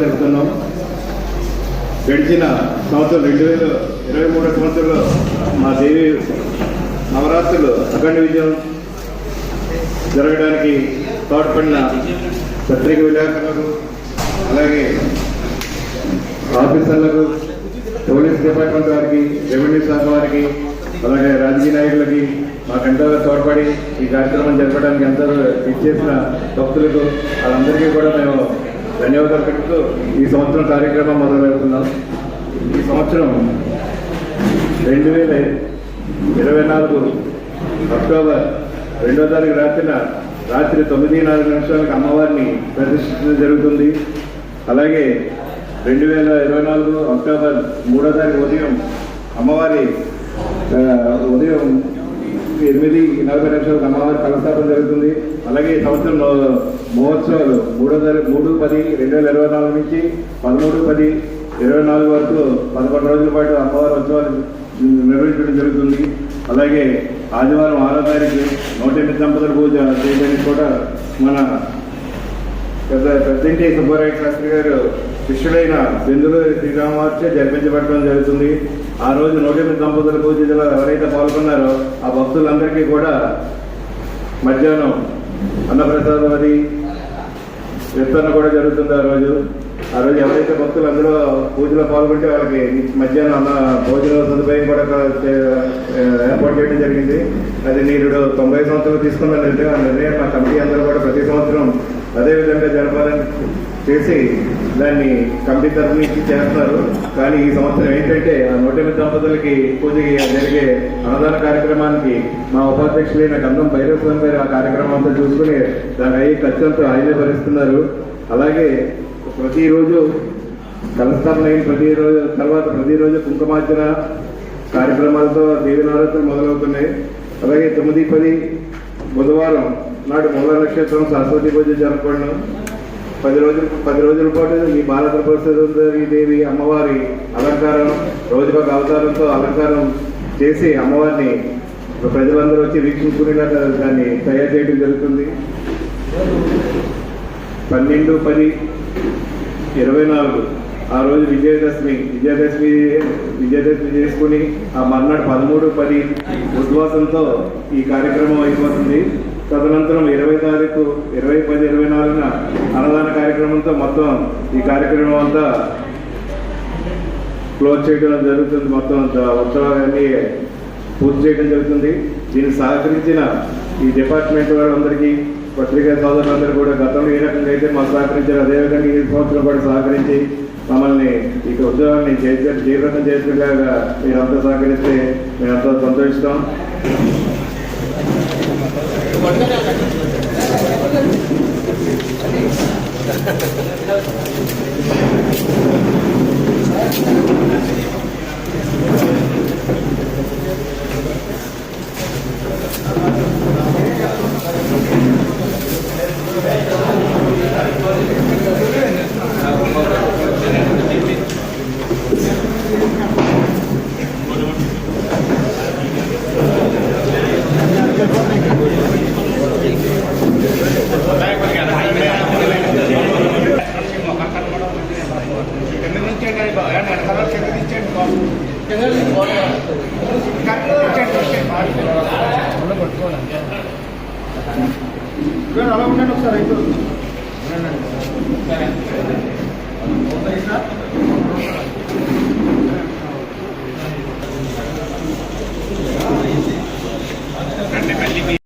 జరుపుతున్నాం గడిచిన సంవత్సరం రెండు వేల ఇరవై మూడో సంవత్సరంలో మా దేవి నవరాత్రులు అఖండ విజయం జరగడానికి తోడ్పడిన పత్రిక విలేకరులకు అలాగే ఆఫీసర్లకు పోలీస్ డిపార్ట్మెంట్ వారికి రెవెన్యూ శాఖ వారికి అలాగే రాజకీయ నాయకులకి మాకెంతో తోడ్పడి ఈ కార్యక్రమం జరపడానికి ఎంతో ఇచ్చేసిన భక్తులకు వాళ్ళందరికీ కూడా మేము ధన్యవాదాలు పెడుతూ ఈ సంవత్సరం కార్యక్రమం మొదలు పెడుతున్నాం. ఈ సంవత్సరం రెండు వేల ఇరవై నాలుగు అక్టోబర్ రెండో తారీఖు రాత్రిన రాత్రి తొమ్మిది నాలుగు నిమిషాలకు అమ్మవారిని ప్రతిష్ఠించడం జరుగుతుంది. అలాగే రెండు వేల ఇరవై నాలుగు అక్టోబర్ మూడో తారీఖు ఉదయం అమ్మవారి ఉదయం ఎనిమిది నలభై నిమిషాలకు సమావేశ కలస్థాపన జరుగుతుంది. అలాగే సంవత్సరం మహోత్సవాలు మూడో తారీఖు మూడు పది రెండు వేల ఇరవై నాలుగు నుంచి పదమూడు పది ఇరవై నాలుగు వరకు పదకొండు రోజుల పాటు అమ్మవారి ఉత్సవాలు నిర్వహించడం జరుగుతుంది. అలాగే ఆదివారం ఆరో తారీఖు నూట ఎనిమిది దంపతుల పూజ చేయడానికి కూడా మన పెద్ద పెద్దంటి సుబ్బారాయ శాస్త్రి గారు శిష్యుడైన బెందులు శ్రీరామార్చ జరిపించబడటం జరుగుతుంది. ఆ రోజు నూట దంపతుల పూజలో ఎవరైతే పాల్గొన్నారో ఆ భక్తులందరికీ కూడా మధ్యాహ్నం అన్నప్రసాదం అది విస్తరణ కూడా జరుగుతుంది ఆ రోజు. ఆ రోజు ఎవరైతే భక్తులు అందులో పూజలో పాల్గొంటే వాళ్ళకి మధ్యాహ్నం అన్న భోజన సదుపాయం కూడా ఏర్పాటు చేయడం జరిగింది. అది నేను తొంభై సంవత్సరాలు తీసుకున్న నిర్ణయం ఆ నిర్ణయం మా కమిటీ అందరూ కూడా అదేవిధంగా జరపాలని చేసి దాన్ని కమిటీ తరఫు నుంచి చేస్తారు. కానీ ఈ సంవత్సరం ఏంటంటే ఆ నూట ఎనిమిది దంపతులకి పూజ జరిగే అన్నదాన కార్యక్రమానికి మా ఉపాధ్యక్షులైన గంధం భైరవస్వామి గారు ఆ కార్యక్రమం అంతా చూసుకుని దాని అయ్యే ఖర్చులతో ఆయనే భరిస్తున్నారు. అలాగే ప్రతిరోజు కలస్థాపన అయిన ప్రతిరోజు తర్వాత ప్రతిరోజు కుంకుమార్చన కార్యక్రమాలతో దేవి మొదలవుతున్నాయి. అలాగే తొమ్మిది పది బుధవారం నాడు మూల నక్షత్రం సరస్వతి పూజ జరపడం పది రోజులు పది రోజుల పాటు ఈ భారత ప్రసూరి దేవి అమ్మవారి అలంకారం రోజుకొక అవతారంతో అలంకారం చేసి అమ్మవారిని ప్రజలందరూ వచ్చి వీక్షించుకునేలాగా దాన్ని తయారు చేయడం జరుగుతుంది. పన్నెండు పది ఇరవై నాలుగు ఆ రోజు విజయదశమి విజయదశమి విజయదశమి చేసుకుని ఆ మర్నాడు పదమూడు పది ఉద్వాసంతో ఈ కార్యక్రమం అయిపోతుంది. తదనంతరం ఇరవై తారీఖు ఇరవై పది ఇరవై నాలుగున అన్నదాన కార్యక్రమంతో మొత్తం ఈ కార్యక్రమం అంతా క్లోజ్ చేయడం జరుగుతుంది. మొత్తం ఉత్సవాలన్నీ పూర్తి చేయడం జరుగుతుంది. దీనికి సహకరించిన ఈ డిపార్ట్మెంట్ వాళ్ళందరికీ పత్రికా సోదరులందరూ కూడా గతంలో ఏ రకంగా అయితే మాకు సహకరించారు అదేవిధంగా ఈ సంవత్సరం కూడా సహకరించి మమ్మల్ని ఈ ఉద్యోగాన్ని చేసే తీవ్రంగా చేసేలాగా మీరంతా సహకరిస్తే మేమంతా సంతోషిస్తాం. అలా ఉండండి ఒకసారి అయితే